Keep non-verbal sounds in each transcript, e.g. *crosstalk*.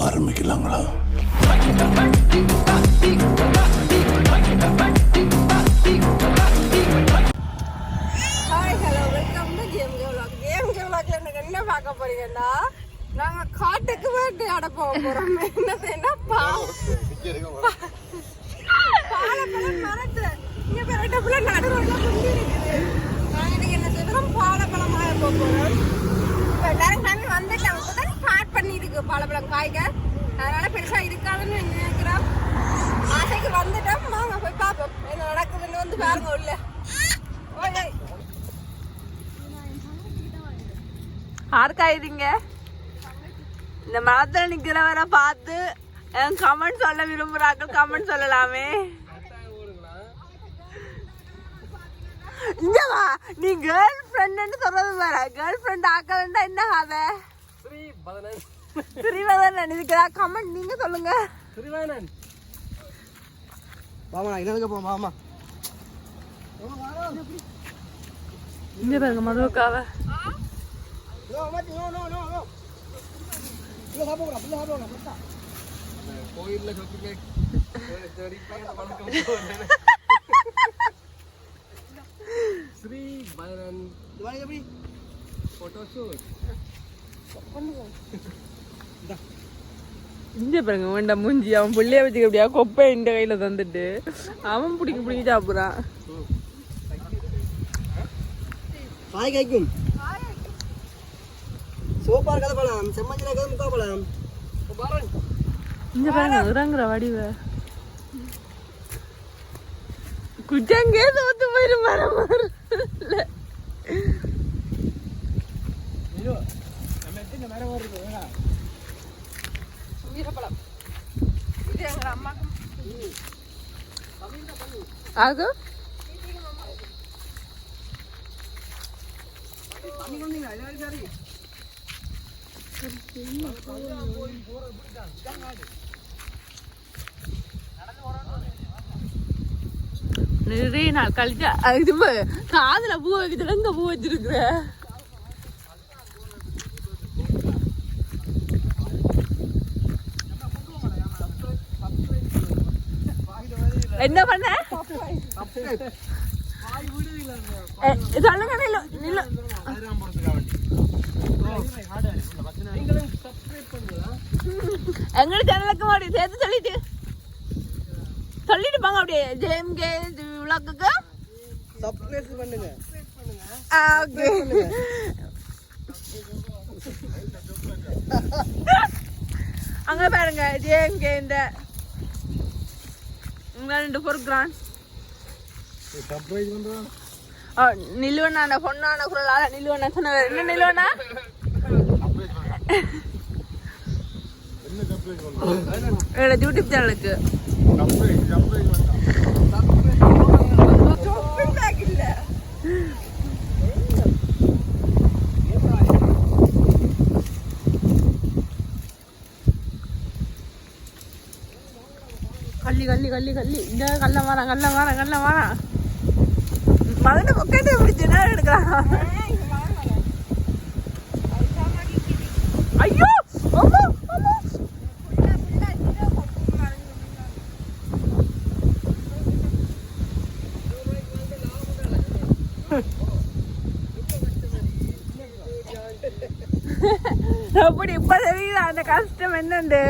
ஆரம்பிக்கலாங்களா? Hi hello welcome to game K vlog. Game K vlogல எனக்கு என்ன பார்க்க போறீங்கன்னா நாங்க காட்டுக்கு வேட்டையாட போக போறோம். என்னது என்ன பா பாலப்பழம் மரத்து. இங்க நடுவுல இருக்குது நாங்க என்ன செய்யறோம் பாலப்பழம் ஆய போக போறோம். எல்லாரும் கிளம்பி வந்துட்டாங்க இப்பதான் ஸ்டார்ட் பண்ணிருக்கு பாலப்பழம் காய்க அதனால பெருசாக இருக்காதுன்னு நினைக்கிறோம் ஆசைக்கு வந்துட்டோம். வாங்க போய் பார்ப்போம். என்ன நடக்குதுன்னு வந்து பாருங்க உள்ள. ஓய் இந்த மரத்தில் நிக்கிறவரை பார்த்து கமெண்ட் சொல்ல விரும்புறாக்கள் கமெண்ட் சொல்லலாமே. இங்க வா நீ கேர்ள் ஃப்ரெண்ட்னு சொல்றது வேற. கேர்ள் ஃப்ரெண்ட் ஆக்கலன்னா என்ன கதை ஸ்ரீவதன் நினைக்கிறா. கமெண்ட் நீங்க சொல்லுங்க. மாமா நான் என்ன போவோம் மாமா இங்க பாருங்க மதுவுக்காவ. நோ மாத்தி நோ நோ நோ நோ இல்ல சாப்பிடுறா இல்ல சாப்பிடுறா புத்தா கோயில்ல சொத்து ஸ்ரீ பைரன் இது வாங்க எப்படி போட்டோ ஷூட் இங்க பாருங்க வேண்ட மூஞ்சி. அவன் புள்ளைய வச்சுக்க அப்படியா கொப்பை இந்த கையில தந்துட்டு. அவன் பிடிக்க பிடிக்க சாப்பிடுறான் காய் காய்க்கும் சோப்பா கதை பழம் செம்மஞ்சில கதை முக்கா பழம் இங்க பாருங்க இறங்குற வடிவ. குஜங்கே தோத்து போயிரு மரம் மரம் வீரப்பழம் இது நிறைய நாள் கழிச்சு இது பா- காதுல பூ வைக்கிறதுல எங்க பூ வச்சிருக்கிற. என்ன பண்ண? சொல்லுங்க நில்லு நில்லு. எங்களுக்கு சேனலுக்கு மாடி சேர்த்து சொல்லிட்டு. சொல்லிட்டு போங்க அப்படியே. ஜேம் கே விளக்குக்கு. சப்ஸ்கிரைப் பண்ணுங்க. ஓகே. அங்க பாருங்க ஜேம் கே இந்த ரெண்டு பொறுக்கிறான் சர்ப்ரைஸ் பண்றான் நிலுவண்ணா பொண்ணான குரலால நிலுவண்ணா சொன்னவர் என்ன நிலுவண்ணா யூடியூப் சேனலுக்கு கள்ளி கள்ளி கள்ளி கள்ளி. இந்த கள்ள வாரம் கள்ள வாரம் கள்ள வாரம் மகனை பொக்கெட்டை பிடிச்சு என்ன எடுக்கலாம் ஐயோ அம்மா அம்மா அப்படி இப்ப தெரியுதா அந்த கஷ்டம் என்னண்டு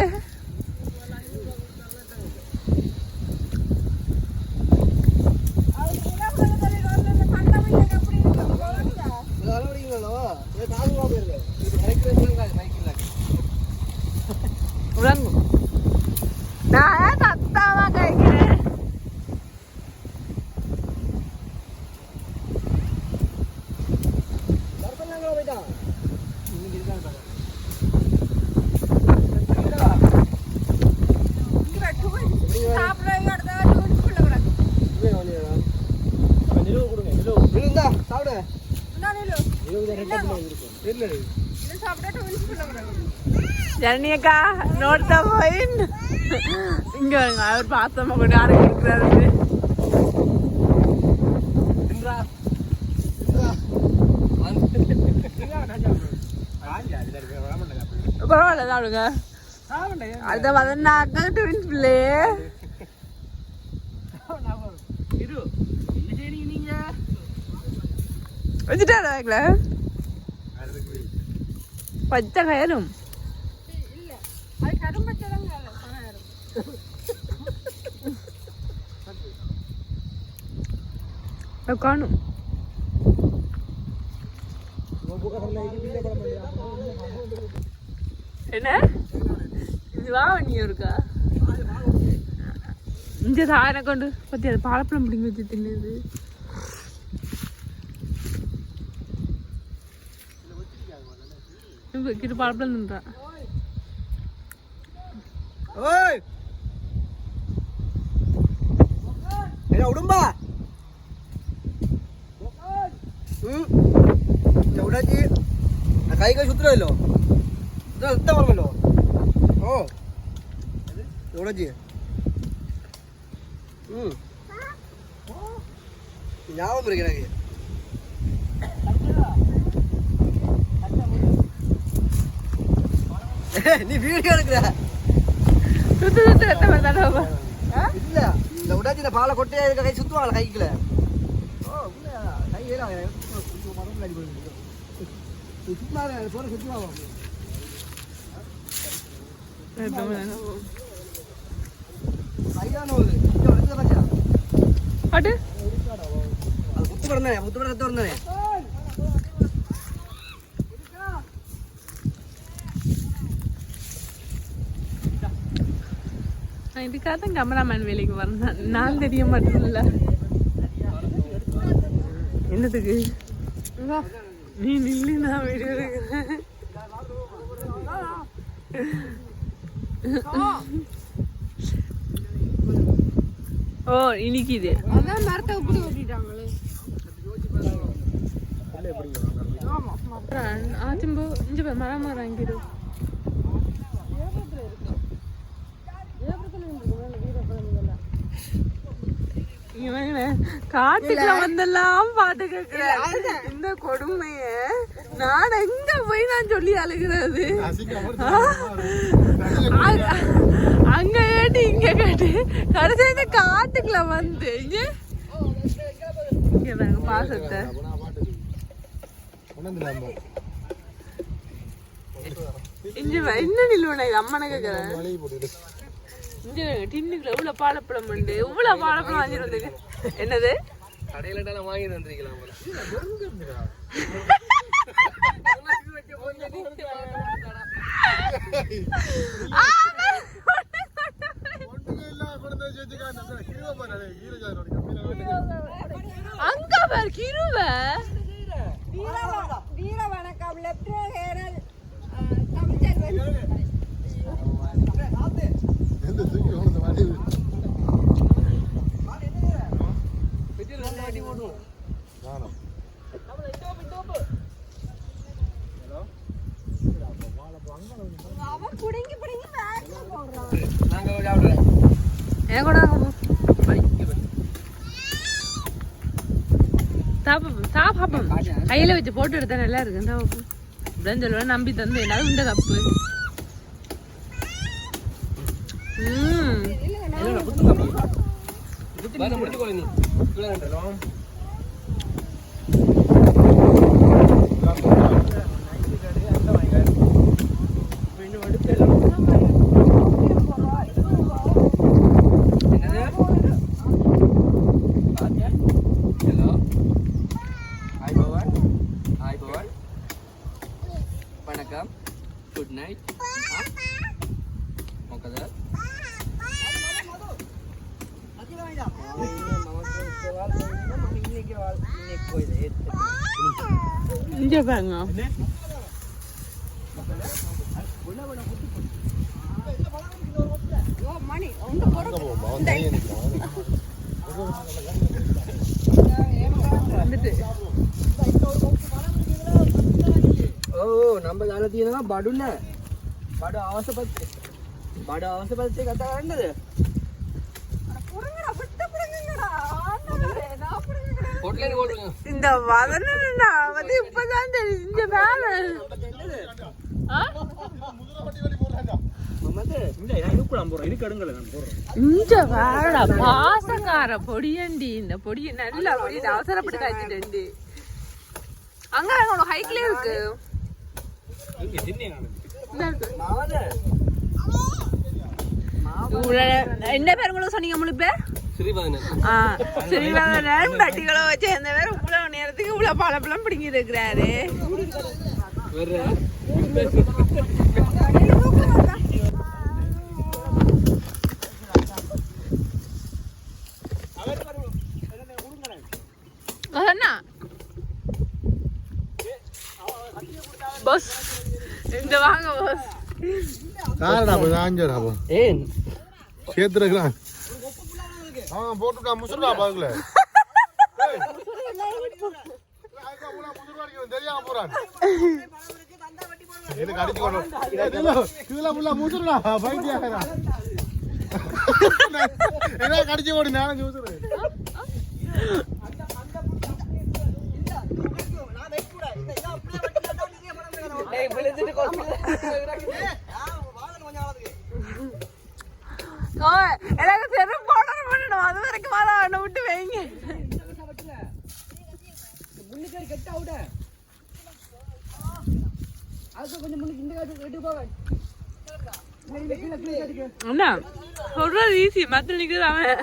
இது அலவடிங்களோ இது காது வாங்க இருக்கு இது மைக்ரேஷன் காது மைக்கில் விளங்கும் நான் ஏன் சத்தாமா கேட்கிறேன் தர்ப்பணங்களா போயிட்டான் இன்னைக்கு இருக்காங்க நிலவு கொடுங்க நிலவு விழுந்தா சாப்பிடு. ஜனனியக்கா நோட்டா போய் இங்க வாங்க அவர் பார்த்தமா கொண்டு யாரு இருக்கிறாரு. இன்றா பரவாயில்ல சாப்பிடுங்க. அத வதனாக்க ட்வின்ஸ் பிள்ளை இரு என்ன செய்றீங்க நீங்க வச்சுட்டாரா எங்களை பச்சை கயரும் அது காணும். என்ன? இது வா நீ இருக்கா? இந்த சாயனை கொண்டு பத்தி அது பாலப்பழம் பிடிங்கி வச்சு தின்னுது. ఇటు పడపలు తింటా ఉడుంబా ചവിടാച്ചി കൈ കൈ ശുദ്ധമല്ലോ ശുദ്ധ പറഞ്ഞല്ലോ ഓ ചവിടാച്ചി ഞാൻ പിടിക്കണേ *laughs* நீ வீடியோ எடுக்கிற? சுத்து சுத்து ரத்த வருதாடா இல்ல. இந்த இந்த பாலை கொட்டையா இருக்க கை சுத்துவாங்களா கைக்குள்ள. ஓ உள்ள கை ஏறாங்க மரம் அடி போயிருக்கு சுத்துவாங்க போற சுத்துவாங்க அது முத்து பிறந்தானே முத்து பிறந்த வந்தானே இதுக்காக தான் கேமராமேன் வேலைக்கு வரேன் நான் தெரிய மாட்டேன்ல என்னதுக்கு? நீ நில்லு நான் வீடியோ ஓ இனிக்குது. அதான் மரத்தை இப்படி ஓட்டிட்டாங்களே ஆச்சும்போ இஞ்சி மரம் மரம் வாங்கிடு காட்டுக்குள்ள வந்தெல்லாம் பாட்டு கேட்கிற இந்த கொடுமைய நான் எங்க போய் நான் சொல்லி அழுகிறது? அங்க- கேட்டு இங்க கேட்டு. கடைசி இந்த காட்டுக்குள்ள வந்து இங்க. பாருங்க பாசத்தை. இங்க என்ன நில்லுவனா இது அம்மனை கேக்குறேன் இங்க டின்னுக்குள்ள இவ்வளவு பாலப்பழம் உண்டு? இவ்வளவு பாலப்பழம் வாங்கிட்டு வந்திருக்கு என்னது? கடையில வாங்கி வந்திருக்கலாம் போல. அங்க பாரு கிருவ. வீர வீர வணக்கம் லெப்டினன்ட் கேரல் தமிழ்ச்செல்வன் என் கூட தாப்பம் தாப்பாப்பம் கையில வச்சு போட்டு எடுத்தா நல்லா இருக்கு தாப்பம் இப்படின்னு சொல்லுவேன் நம்பி தந்து எல்லாரும் இந்த கப்பு ம் வந்து முடிச்சு நீ இவ்வளோ கண்டலாம் வணக்கம் குட் நைட் ஓகே இங்க பாருங்க மணி ஒன்று ஓ நம்ம දාලා තියෙනවා බඩුන බඩ ආවස පත්‍රේ බඩ ආවස පත්‍රේ කතා කරන්නද இந்த வதன வந்து இப்பதான் தெரியும் இந்த வேலை. பாசக்கார பொடியண்டி இந்த பொடிய நல்ல பொடி அவசரப்பட்டு காய்ச்சிட்டு அங்க உனக்கு இருக்கு. என்ன பேர் உங்களுக்கு சொன்னீங்க முழு ஸ்ரீவங்கன் பட்டிகளை பேர் இவ்வளவு நேரத்துக்கு இவ்வளவு பழப்பழம் பிடிங்கி இருக்கிறாரு பஸ் இந்த வாங்க பஸ் காரடா போய் போ. ஏன் சேர்த்துருக்கான் அவன் போட்டுட்டா முசுடா தெரியாம போறான் எனக்கு அடிச்சு கொண்டு இதுல ஃபுல்லா முசுடா பைத்தியாகிறா என்ன கடிச்சு ஓடி நானும் ஓ, எனக்கு செருப்பு போடணும் அவனை விட்டு வைங்க. முன்னுக்கு கெட்ட அவுட அதுக்கு கொஞ்சம் முன்னுக்கு இந்த காட்டு போவேன் அண்ணா சொல்றது ஈஸி மத்த நிக்கிறது அவன்.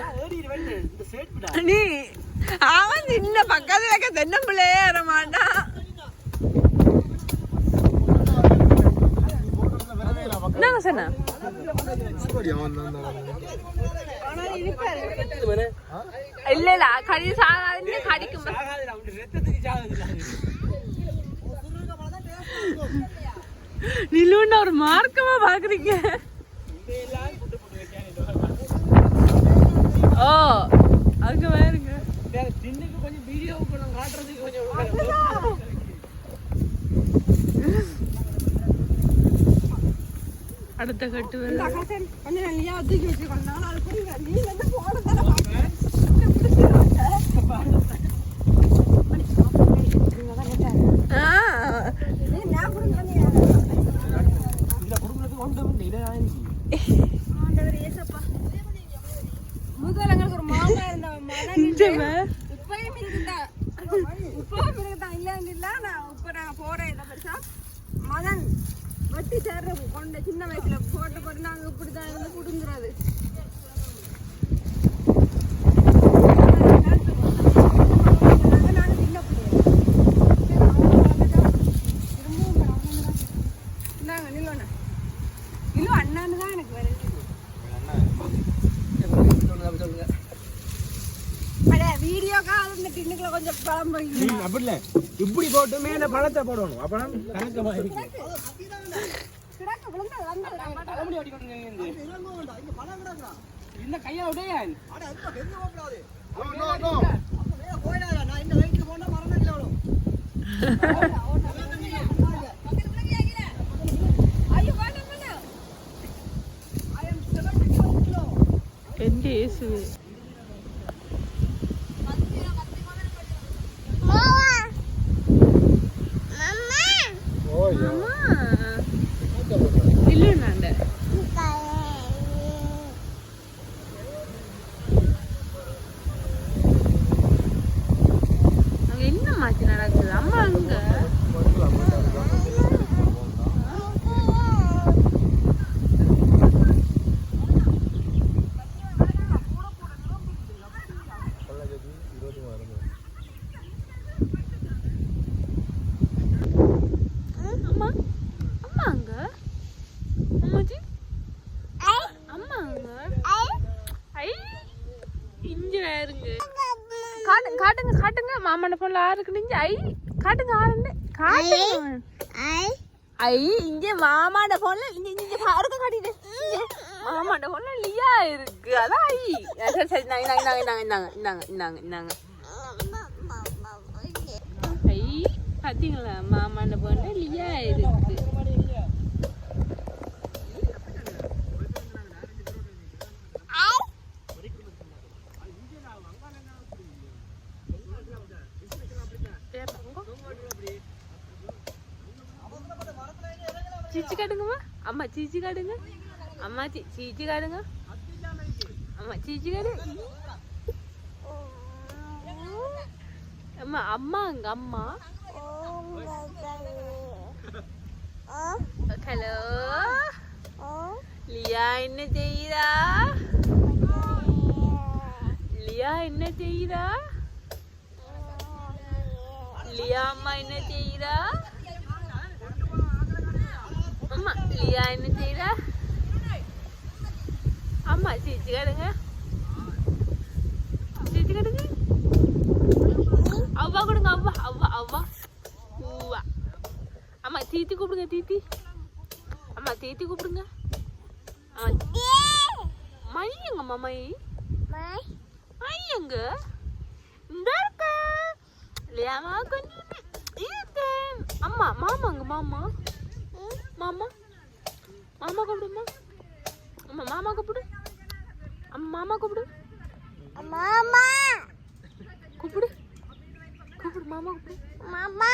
நீ அவன் சின்ன பக்கத்துல இருக்க தென்னம்பிள்ளையே ஏற மாட்டான். என்னங்க சொன்ன இல்ல இல்ல கடி சாகாது கடிக்கும். நிலுன்னு ஒரு மார்க்கமா பாக்குறீங்க ஓ அங்க பாருங்க தின்னுக்கு கொஞ்சம் வீடியோ கொஞ்சம் காட்டுறதுக்கு கொஞ்சம் அடுத்த கட்டு வருது அகசன் கொஞ்சம் நல்லியா தூக்கி வச்சுக்கணும் நான் அது புரியுங்க நீ வந்து போன தானே ஆ, நான் கொடுங்க இந்த குடும்பத்துக்கு ஒன்று இதை ஆண்டவர் ஏசப்பா முதல்ல எங்களுக்கு ஒரு மாமா இருந்த மகன் இந்த வே- இப்பயும் இருக்குதான் இப்பயும் இருக்குதான் இல்லைன்னு இல்ல நான் இப்ப நான் போறேன் இல்லை பெருசா மதன் வட்டி சேர்ற கொண்ட சின்ன வயசுல போட்டு போட்டு நாங்க இப்படிதான் இருந்து குடுங்குறது நாங்க சின்ன பிள்ளைங்க இந்தாங்க நில்லோண்ணா நில்லு அண்ணான்னு தான் எனக்கு வருது சொல்லுங்க அட வீடியோக்காக இந்த டின்னுக்குள்ள கொஞ்சம் பழம் போய் அப்படி இல்ல இப்படி போட்டு மேல பழத்தை போடணும். அப்பதான் கணக்கமா இருக்கு. கிடக்கு விழுந்து ఇల్లుండే என்ன மாத்தி நடக்குது? அம்மா அங்க. ஆறுக்கு நிஞ்சு ஐ. காட்டுங்க ஆறுன்னு. காட்டுங்க. ஐ இங்க மாமாட போன்ல இங்க இங்க பாருங்க காட்டிடு இங்க. மாமாட போன்ல லியா இருக்கு. அதான் ஐ. சரி சரி நாங்க நாங்க நாங்க நாங்க இந்தாங்க இந்தாங்க இந்தாங்க ஐ பாத்தீங்களா? மாமாட போன்ல லியா இருக்கு. சீச்சி காட்டுங்கம்மா அம்மா சீச்சி காட்டுங்க அம்மா சீச்சி காடுங்க அம்மா சீச்சி காடு அம்மா அம்மா அங்க அம்மா ஹலோ லியா என்ன செய்யுதா லியா என்ன செய்யுதா லியா அம்மா என்ன செய்யுதா என்ன செய்யுதா அம்மா சிரிச்சு காடுங்க சிரிச்சு காடுங்க அவ்வா கொடுங்க அவ்வா அவ்வா அவ்வா ஊவா அம்மா தீத்தி கூப்பிடுங்க தீத்தி அம்மா தீத்தி கூப்பிடுங்க மை எங்கம்மா மை மை எங்க இந்த இருக்க லியாமா கொஞ்சம் அம்மா மாமாங்க மாமா மாமா மாமா கூப்பிடுமா? அம்மா மாமா கூப்பிடு. அம்மா மாமா கூப்பிடு. மாமா. கூப்பிடு. கூப்பிடு மாமா கூப்பிடு. மாமா.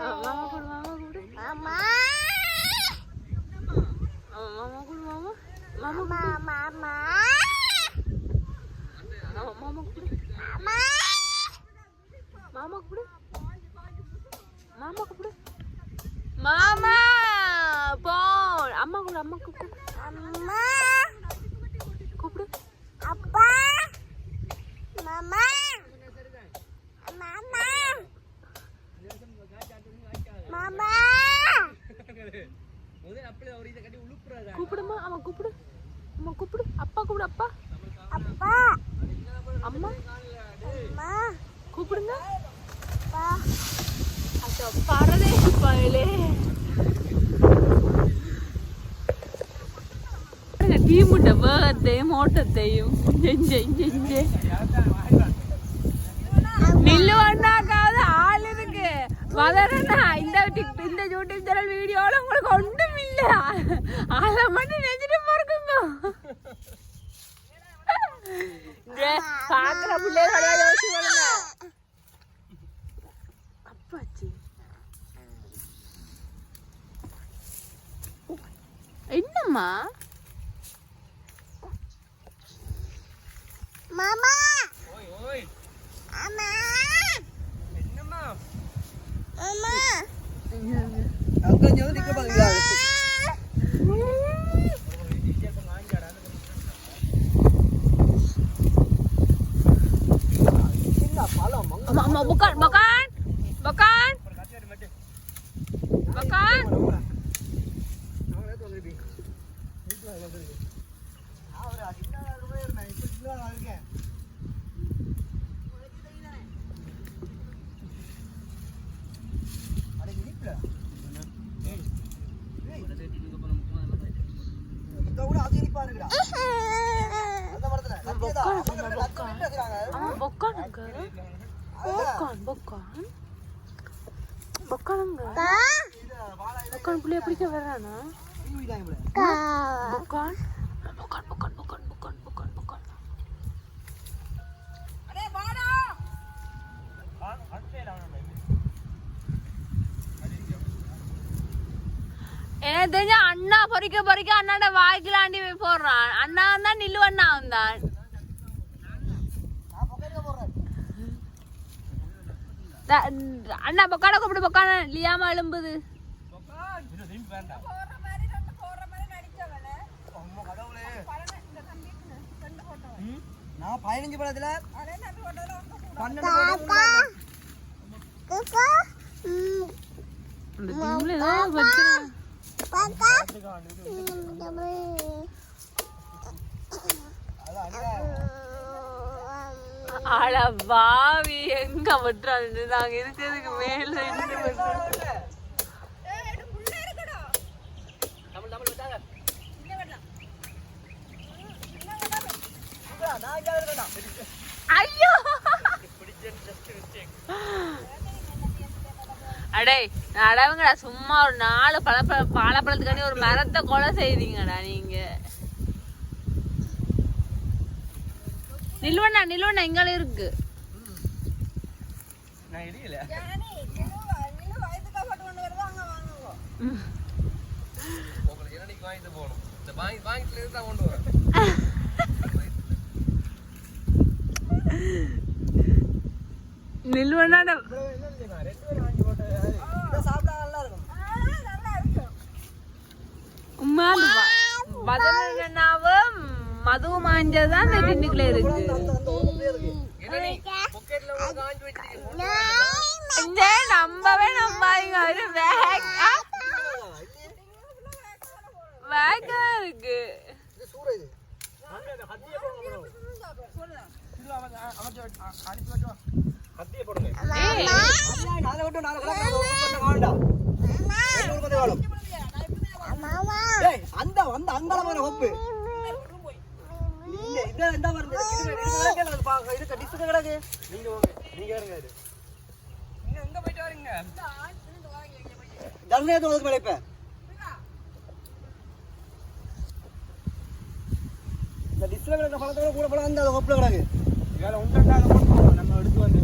ஆ, மாமா கூப்பிடு மாமா கூப்பிடு. மாமா. ஆ, மாமா கூப்பிடு மாமா. மாமா மாமா. ஆ, மாமா கூப்பிடு. மாமா. மாமா கூப்பிடு. மாமா கூப்பிடு. மாமா போ அம்மா கூப்பிடு அம்மா கூப்பிடு அம்மா கூப்பிடு அப்பா மாமா மாமா மாமா முதல்ல அப்படியே அவர் இதை கட்டி உழுப்புறாரு கூப்பிடுமா அவன் கூப்பிடு அம்மா கூப்பிடு அப்பா கூப்பிடு அப்பா அப்பா அம்மா அம்மா கூப்பிடுங்க அப்பா அச்சோ பரதேசி பயலே டீமுட்ட வேகத்தையும் ஓட்டத்தையும் செஞ்சு ஆள் இருக்கு மதரண்ணா இந்த இந்த யூடியூப் சேனல் வீடியோல உங்களுக்கு ஒன்றும் இல்ல அதை மட்டும் நெஞ்சிட்டு போறக்குங்க இங்க பாக்குற பிள்ளைகளோட யோசிச்சு அப்பாச்சி என்னம்மா மாமா ஓய் ஓய் அம்மா என்னம்மா அம்மா அங்க கொஞ்சம் நிக்க பாருங்க அம்மா அம்மா புக்கான் புக்கான் புக்கான் புக்கான் அம்மா புக்கானுங்க புக்கான் புக்கான் புள்ளைய பிடிக்க வர்றானா? புக்கான் புக்கான் புக்கான் புக்கான் புக்கான் புக்கான் புக்கான் எனக்கு தெரிஞ்ச அண்ணா பொறிக்க பொறிக்க அண்ணாட வாய்க்கலாண்டி போடுறான். அண்ணா தான் நில்லு அண்ணா வந்தான் அண்ணா பொக்காட கூப்பிடு பொக்கான லியாம எழும்புது. நான் பதினஞ்சு படத்துல பன்னெண்டு படம் இந்த டீம்ல ஏதோ பிரச்சனை அட பாவி எங்க விட்டுறாரு நாங்க இருக்கிறதுக்கு மேல இருந்து ஐயோ! அடே அடவுங்கடா சும்மா ஒரு நாலு பழப்பழ பாலப்பழத்துக்காண்டி ஒரு மரத்தை கொலை செய்தீங்கடா நீங்க. நில்வண்ணா நில்வண்ணா எங்கால இருக்கு. நான் இடியல. ஜானி நிலு நிலு வயதுக்கு போட்டு கொண்டு வருதோ அங்க வாங்குங்க. வாங்கிட்டு போகணும்? இந்த வாங்கி வாங்கிட்டு தான் கொண்டு வரேன் நில்வனாட இதை சாப்பிட்டா நல்லா இருக்கும். உமா மதனாவும் மதுவும் மாஞ்சதான் இந்த டின்னுக்குள்ள இருக்கு? அந்த அந்த நம்பவே நம்பாதீங்க. ஒரு பேக் பேக்கா இருக்கு. வேணும் ஏய் அந்த அந்த அங்கால வர இந்த இந்த வருது இது கிடக்கு. நீங்க நீங்க இருங்க நீங்க எங்க போயிட்டு வரீங்க? தர்ணயத்தை ஒதுக்கு மேல இப்ப. இந்த டிஸ்பிளே கிடக்க பழத்தோட கூட பழம் அந்த ஹொப்பில் கிடக்கு. வேலை உண்டாக்காத போட்டு நம்ம எடுத்து வந்து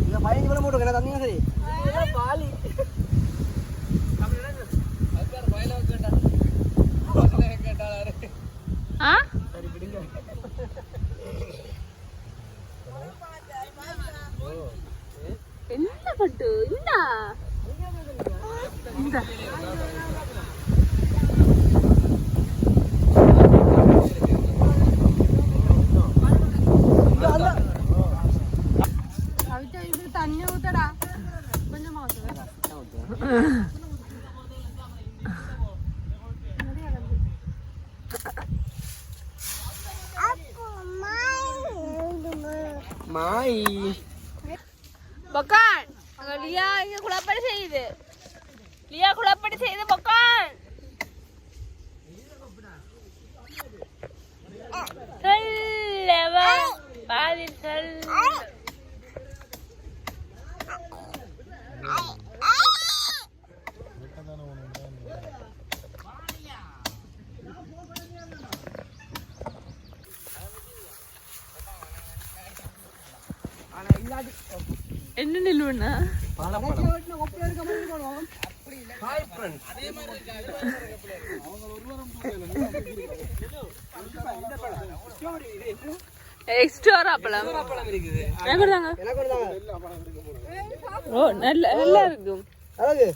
இந்த பதினஞ்சு பழம் போட்டு கிடக்கு தந்தீங்க சரி? பாலி அதுக்கார வயல கேட்டா வயல கேட்டாரு ஆ என்ன பட்டு இந்தா இந்த கவிதா இது தண்ணி ஊத்தடா கொஞ்சமா ஊத்துடா மாய் பக்கான் அங்க லியா இங்க குழப்படி செய்யுது லியா குழப்படி செய்யுது பக்கான் சொல்லவா என்ன சொல்ல என்ன நில்லுவண்ணா? Hi friends. எக்ஸ்ட்ரா அப்பளம். பழம் இருக்குது. எனக்கு கொடுத்தாங்க? ஓ நல்ல நல்லா இருக்கும். அழகு.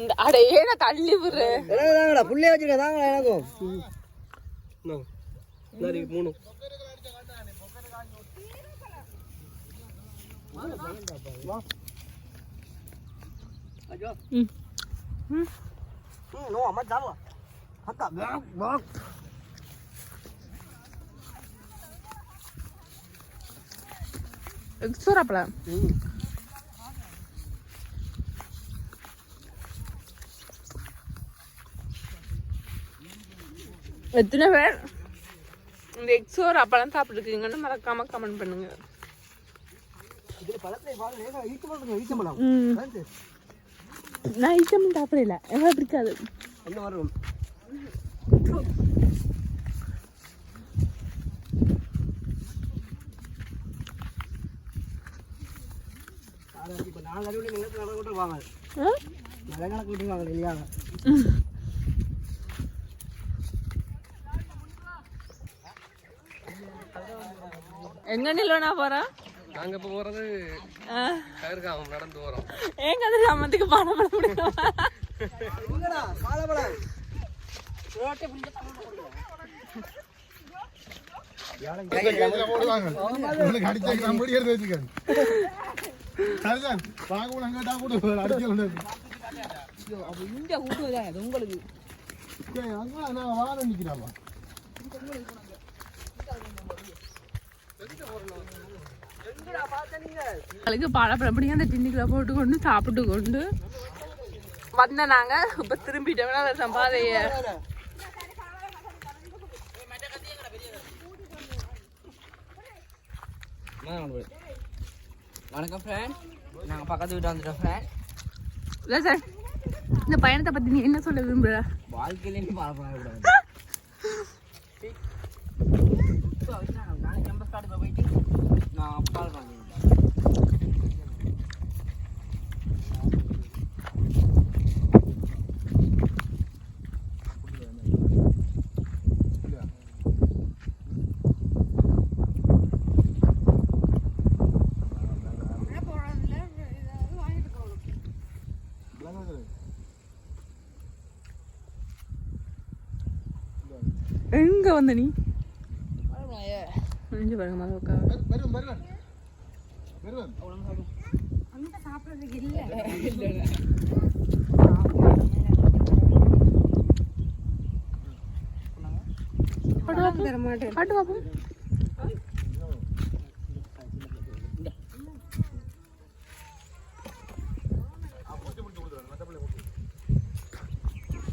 இந்த அட ஏன தள்ளி விடுற. எனக்கு தாங்கடா புள்ளைய வச்சிருக்கேன் தாங்கடா எனக்கும். மூணு. ம். ம் நோ அம்மா சாப்பிடலாம் அக்கா ம் எத்தனை பேர்? இந்த எக்ஸோர் அப்பளம் சாப்பிட்டுருக்கீங்கன்னு மறக்காம கமெண்ட் பண்ணுங்க. நான் இஷ்டம் சாப்பிடல. எனக்கு பிடிக்காது. என்ன வரும் இப்போ நாலு அறிவுள்ள நீங்கள் நடக்க விட்டு வாங்க ஆ? நிறைய கணக்கு விட்டு வாங்க இல்லையா? எங்க நிலவனா போறோம் நாங்க இப்ப போறது கதிர்காமம் நடந்து போறோம். சம்மத்துக்கு பணம் பண்ண முடியுமா? எங்கடா? வாழைப்பழம் போடுவாங்க உங்களுக்கு நான் நிற்கிறாப்பா அதுக்கு பழப்பழப்படி அந்த டின்னுக்குள்ள போட்டு கொண்டு சாப்பிட்டு கொண்டு வந்த நாங்க இப்ப திரும்பிட்டோம்னா அந்த சம்பாதைய வணக்கம் ஃப்ரெண்ட் நாங்க பக்கத்து வீட்டு வந்துட்டோம் ஃப்ரெண்ட் இல்ல சார் இந்த பயணத்தை பத்தி நீ என்ன சொல்ல விரும்புற? வாழ்க்கையில நீ கூடாது நம்ம ஸ்டார்ட் போயிட்டு நான் பால் எங்க வந்த நீ? இங்க பாருங்க வருவன் வருவன் அந்த சாப்பிடுறதுக்கு இல்ல காட்டு பாப்போம்.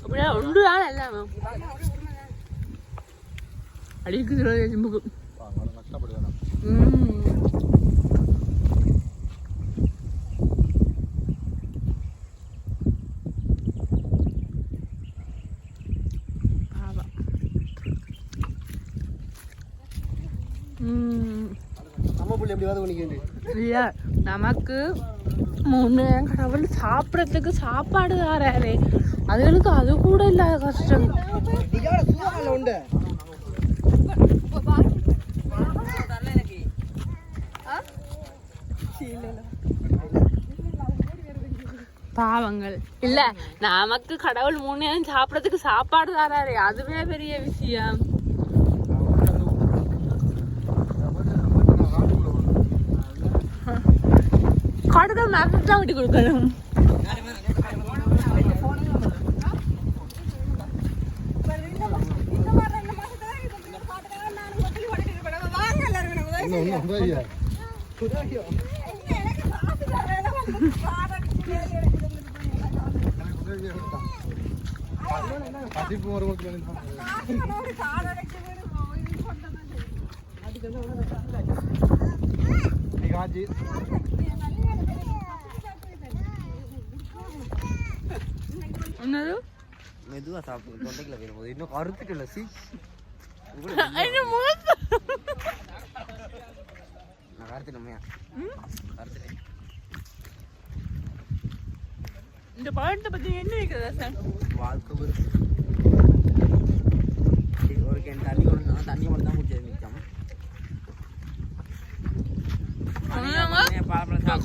அப்படியே? ஒன்று தான் எல்லாம் அடிக்குது ஜிம்புக்கு கஷ்டப்படுவேன் ம் பாவம். ம் நம்ம புள்ளி எப்படி வாத எலும்புக்கு இல்லையா நமக்கு மூணு கடவுள் சாப்பிட்றதுக்கு சாப்பாடு தராரு அதுகளுக்கு அது கூட இல்லாத கஷ்டம் உண்டு பாவங்கள். இல்ல நமக்கு கடவுள் மூணு நேரம் சாப்பிட்றதுக்கு சாப்பாடு தராரு. அதுவே பெரிய விஷயம். காடுகள் மேப்லாம் விட்டு கொடுக்கணும். പതിപ്പ് മറുപടി കാജി என்னது? மெதுவா சாப்பிடு. தொண்டைக்குள்ள வேணும் இன்னும் கருத்துக்குள்ள சி. *laughs* இந்த பழத்தை பத்தி என்ன இருக்கிறதா சார்? வாழ்க்கை ஒரு ஒரு கேன் தண்ணி கொண்டு தண்ணி மட்டும் தான் குடிச்சது மிச்சம்.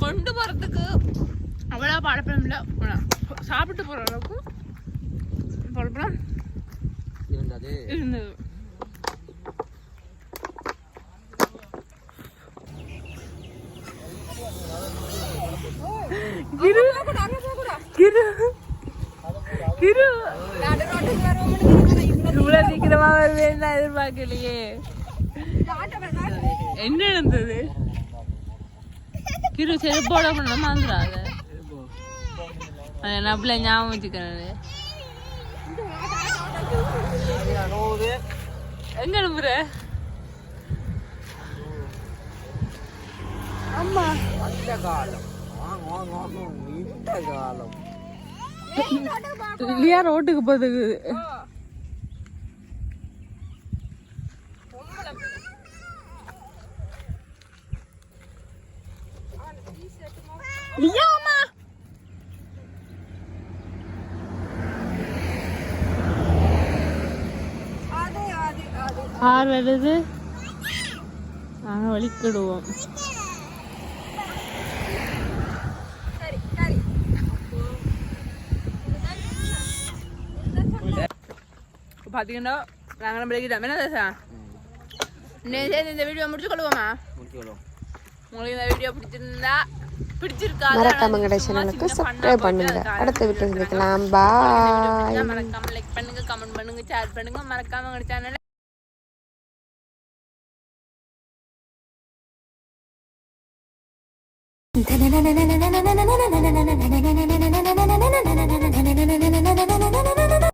கொண்டு போறதுக்கு அவ்வளோ பழப்பழம் இல்லை சாப்பிட்டு போற அளவுக்கு இருந்தது. இருந்தது. கிரு. கிரு. கிரு. இவ்வளவு சீக்கிரமா வருவேன் நான் எதிர்பார்க்கலையே. என்ன நடந்தது? கிரு செருப்போட பண்ண மாந்துடாத நான் ஞாபகம் வச்சுக்கிறேன் எங்க அனுப்புற? அம்மா. அந்த காலம் வாங்க வாங்க வாங்க இந்த காலம் இல்லையா ரோட்டுக்கு போதுக்கு லியா அம்மா. ஆறு வருது. நாங்கள் வலிக்கிடுவோம் பார்த்தீங்கன்னா நாங்கள் விளக்கிட்டோம் என்ன சேர்ந்து இந்த வீடியோ முடிச்சு கொள்வோமா முடிச்சுக்கலாம் உங்களுக்கு இந்த வீடியோ பிடிச்சிருந்தா பிடிச்சிருக்கா மறக்காம எங்களுடைய சேனலுக்கு சப்ஸ்கிரைப் பண்ணுங்க. அடுத்த வீட்டில் சந்திக்கலாம் பாய் மறக்காம லைக் பண்ணுங்க கமெண்ட் பண்ணுங்க ஷேர் பண்ணுங்க. மறக்காம எங்க சேனலை na na na na na na.